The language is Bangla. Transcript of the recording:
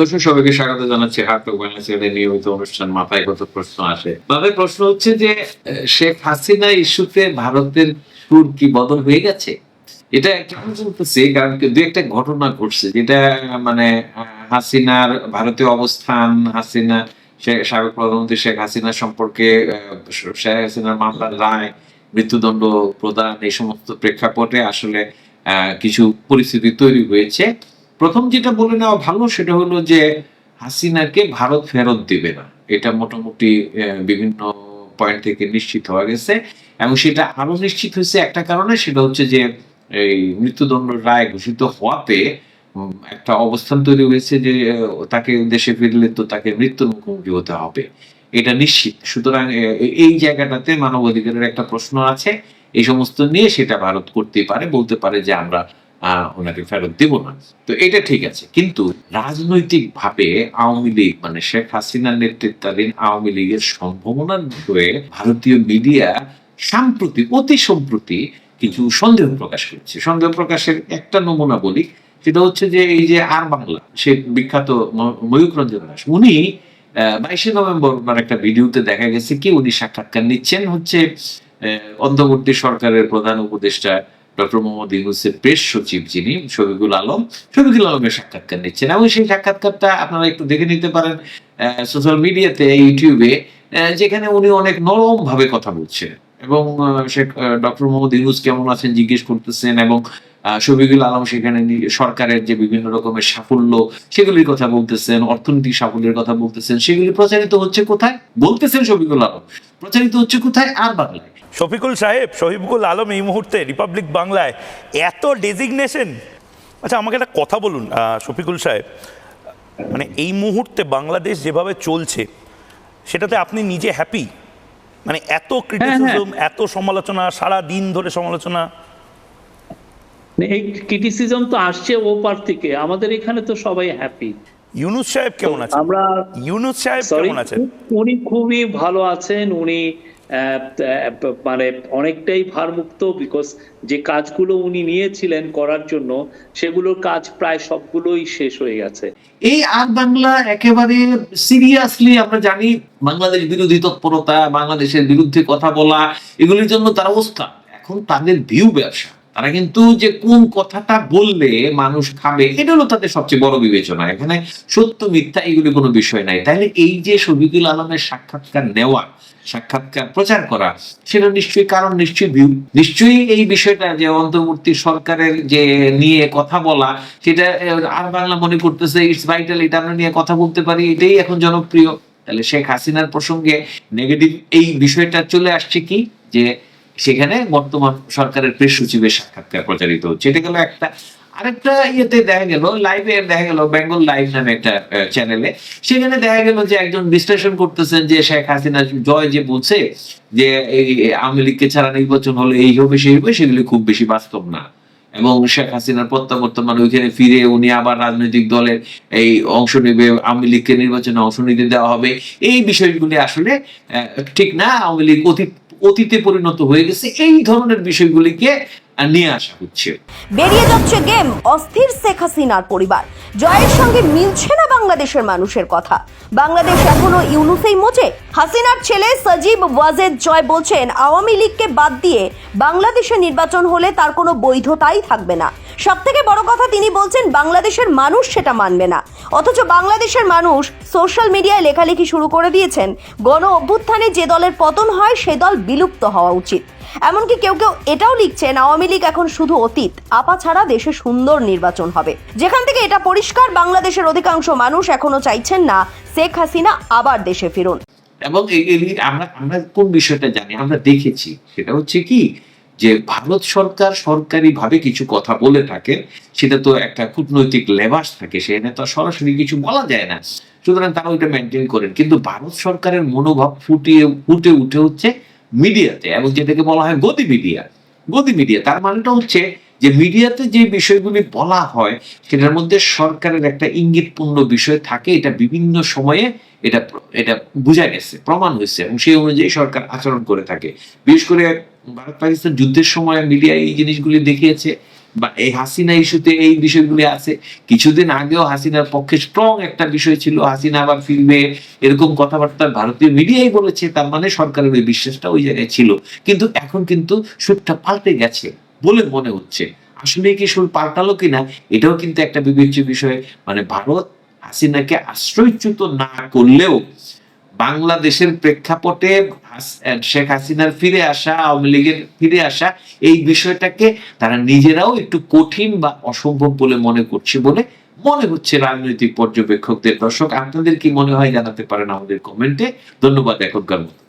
দর্শক, সবাইকে স্বাগত জানাচ্ছি নিয়মিত অনুষ্ঠান মাথায় কত প্রশ্ন আসে। প্রশ্ন হচ্ছে যে শেখ হাসিনা ইস্যুতে ভারতের সুর কি বদল হয়ে গেছে? এটা বলতেছি, কারণ দু একটা ঘটনা ঘটছে, যেটা মানে হাসিনার ভারতীয় অবস্থান, হাসিনা সাবেক প্রধানমন্ত্রী শেখ হাসিনা সম্পর্কে শেখ হাসিনার মামলার রায়, মৃত্যুদণ্ড প্রদান এই সমস্ত প্রেক্ষাপটে আসলে কিছু পরিস্থিতি তৈরি হয়েছে। প্রথম যেটা বলে নেওয়া ভালো সেটা হলো যে হাসিনাকে ভারত ফেরত দিবে না। এটা মোটামুটি বিভিন্ন পয়েন্ট থেকে নিশ্চিত হওয়া গেছে এবং সেটা আরও নিশ্চিত হয়েছে একটা কারণে, সেটা হচ্ছে যে এই মৃত্যুদণ্ড রায় ঘোষিত হওয়াতে একটা অবস্থান তৈরি হয়েছে যে তাকে দেশে ফিরলে তো তাকে মৃত্যুর মুখোমুখি হতে হবে। এটা নিশ্চিত। সুতরাং এই জায়গাটাতে মানবাধিকারের একটা প্রশ্ন আছে। এই সমস্ত নিয়ে সেটা ভারত করতেই পারে, বলতে পারে যে আমরা ওনাকে ফেরত দেব না। তো এটা ঠিক আছে। কিন্তু রাজনৈতিক ভাবে আওয়ামী লীগ মানে শেখ হাসিনার নেতৃত্বাধীন আওয়ামী লীগের সম্ভাবনার বিষয়ে ভারতীয় মিডিয়া সাম্প্রতিক অতি সম্প্রতি কিছু সন্দেহ প্রকাশ করেছে। সন্দেহ প্রকাশের একটা নমুনা বলি, সেটা হচ্ছে যে এই যে আর বাংলা, সে বিখ্যাত ময়ূক রঞ্জন দাস, উনি বাইশে নভেম্বর ওনার একটা ভিডিওতে দেখা গেছে কি উনি সাক্ষাৎকার নিচ্ছেন হচ্ছে অন্তর্বর্তী সরকারের প্রধান উপদেষ্টা ডক্টর মোহাম্মদ ইউনুসের প্রেস সচিব যিনি, শফিকুল আলম, শফিকুল আলমের সাক্ষাৎকার নিচ্ছেন এবং সেই সাক্ষাৎকারটা আপনারা একটু দেখে নিতে পারেন সোশ্যাল মিডিয়াতে ইউটিউবে যেখানে উনি অনেক নরম ভাবে কথা বলছেন। এবং শেখ ডক্টর মোহাম্মদ ইউনুস কেমন আছেন জিজ্ঞেস করতেছেন এবং শফিকুল আলম সেখানে সরকারের যে বিভিন্ন রকমের সাফল্য, সেগুলির কথা বলতেছেন, অর্থনৈতিক সাফল্যের কথা বলতেছেন, সেগুলি প্রচারিত হচ্ছে কোথায়? বলতেছেন শফিকুল আলম। প্রচারিত হচ্ছে কোথায়? আর বাংলায়। শফিকুল সাহেব শহীবুল আলম এই মুহূর্তে রিপাবলিক বাংলায় এত ডেজিগনেশন আচ্ছা আমাকে একটা কথা বলুন শফিকুল সাহেব। মানে এই মুহূর্তে বাংলাদেশ যেভাবে চলছে সেটাতে আপনি নিজে হ্যাপি মানে এত ক্রিটিসিজম এত সমালোচনা সারা দিন ধরে সমালোচনা? মানে এই ক্রিটিসিজম তো আসছে ও পার থেকে আমাদের এখানে তো সবাই হ্যাপি ইউনুস সাহেব কেমন আছেন? আমরা ইউনুস সাহেব কেমন আছেন? উনি খুবই ভালো আছেন উনি মানে অনেকটাই ভারমুক্ত বিকজ যে কাজগুলো উনি নিয়েছিলেন করার জন্য, সেগুলোর কাজ প্রায় সবগুলোই শেষ হয়ে গেছে। এই আগ বাংলা একেবারে সিরিয়াসলি আমরা জানি বাংলাদেশ বিরোধী তৎপরতা, বাংলাদেশের বিরুদ্ধে কথা বলা, এগুলির জন্য তার অবস্থা এখন তাদের ভিউ ব্যবসা। তারা কিন্তু যে কোন কথাটা বললে মানুষ খাবে, এটা হলো তাদের সবচেয়ে বড় বিবেচনা। এখানে সত্য, মিথ্যা এগুলি কোনো বিষয় নাই। তাহলে এই যে শফিকুল আলমের সাক্ষাৎকার নেওয়া, সাক্ষাৎকার প্রচার করা, সেটা নিশ্চয়ই কারণ নিশ্চয়ই নিশ্চয়ই এই বিষয়টা যে অন্তর্বর্তী সরকারের যে নিয়ে কথা বলা, সেটা আর বাংলা মনে করতেছে ইটস ভাইটাল এটা আমরা নিয়ে কথা বলতে পারি, এটাই এখন জনপ্রিয়। তাহলে শেখ হাসিনার প্রসঙ্গে নেগেটিভ এই বিষয়টা চলে আসছে কি? যে সেখানে বর্তমান সরকারের প্রেস সচিবের সাক্ষাৎকার প্রচারিত হচ্ছে। এটা গেল একটা, আরেকটা ইয়েতে দেখা গেল লাইভে দেখা গেল বেঙ্গল লাইভ নামে একটা চ্যানেলে সেখানে দেখা গেল যে একজন বিশ্লেষণ করতেছেন যে শেখ হাসিনা জয় যে বলছে, যে এই আওয়ামী লীগকে ছাড়া নির্বাচন হলে এই হবে, সেই হবে, সেগুলি খুব বেশি বাস্তব না। এবং শেখ হাসিনার প্রত্যাবর্তন মানে ওইখানে ফিরে উনি আবার রাজনৈতিক দলের এই অংশ নেবে, আওয়ামী লীগকে নির্বাচনে অংশ নিতে দেওয়া হবে। এই বিষয়গুলি আসলে ঠিক না, আওয়ামী লীগ অতীত অতীতে পরিণত হয়ে গেছে, এই ধরনের বিষয়গুলিকে নিয়ে আসা হচ্ছে। বেরিয়ে যাচ্ছে গেম, অস্থির শেখ হাসিনার পরিবার। জয়ের সঙ্গে মিলছে না বাংলাদেশের মানুষের কথা। বাংলাদেশ এখনও ইউনুসেই মোচে। হাসিনার ছেলে সজীব ওয়াজেদ জয় বলছেন, আওয়ামী লীগকে বাদ দিয়ে বাংলাদেশে নির্বাচন হলে তার কোনো বৈধতাই থাকবে না। সব থেকে বড় কথা তিনি বলছেন, বাংলাদেশের মানুষ সেটা মানবে না। অথচ বাংলাদেশের মানুষ সোশ্যাল মিডিয়ায় লেখালেখি শুরু করে দিয়েছেন, গণ অভ্যুত্থানে যে দলের পতন হয়, সে দল বিলুপ্ত হওয়া উচিত। এমনকি কেউ কেউ এটাও লিখছেন, আওয়ামী লীগ এখন শুধু অতীত, আপা ছাড়া দেশে সুন্দর নির্বাচন হবে। যেখান থেকে এটা পরিষ্কার, বাংলাদেশের অধিকাংশ মানুষ এখনও চাইছেন না, শেখ হাসিনা আবার দেশে ফিরুন। এবং আমরা আমরা কোন বিষয়টা জানি, আমরা দেখেছি, সেটা হচ্ছে কি যে ভারত সরকার সরকারি ভাবে কিছু কথা বলে থাকে, সেটা তো একটা কূটনৈতিক লেবাস থাকে, সেখানে তো সরাসরি কিছু বলা যায় না। সুতরাং তারা ওইটা মেনটেন করেন। কিন্তু ভারত সরকারের মনোভাব ফুটিয়ে, ফুটে উঠে হচ্ছে মিডিয়াতে, এবং যেটাকে বলা হয় গদি মিডিয়া। গদি মিডিয়া, তার মানেটা হচ্ছে যে মিডিয়াতে যে বিষয়গুলি বলা হয়, সেটার মধ্যে সরকারের একটা ইঙ্গিতপূর্ণ বিষয় থাকে, এটা বিভিন্ন সময়ে এটা এটা বোঝা গেছে, প্রমাণ হয়েছে, এবং সেই অনুযায়ী সরকার আচরণ করে থাকে। বিশেষ করে ভারত পাকিস্তান যুদ্ধের সময় মিডিয়া এই জিনিসগুলি দেখিয়েছে বা এই হাসিনা ইস্যুতে এই বিষয়গুলি আছে। কিছুদিন আগেও হাসিনার পক্ষে স্ট্রং একটা বিষয় ছিল। হাসিনা আবার ফিরবে এরকম কথাবার্তা ভারতীয় মিডিয়াই বলেছে, তার মানে সরকারের ওই বিশ্বাসটা ওই জায়গায় ছিল। কিন্তু এখন কিন্তু সুরটা পাল্টে গেছে বলে মনে হচ্ছে। আসলে কি সুর পাল্টালো কিনা, এটাও কিন্তু একটা বিবেচ্য বিষয়। মানে ভারত হাসিনাকে আশ্রয়চ্যুত না করলেও বাংলাদেশের প্রেক্ষাপটে শেখ হাসিনার ফিরে আসা আওয়ামী লীগের ফিরে আসা এই বিষয়টাকে তারা নিজেরাও একটু কঠিন বা অসম্ভব বলে মনে করছে বলে মনে হচ্ছে রাজনৈতিক পর্যবেক্ষকদের। দর্শক আপনাদের কি মনে হয় জানাতে পারেন আমাদের কমেন্টে। ধন্যবাদ এখনকার মতো।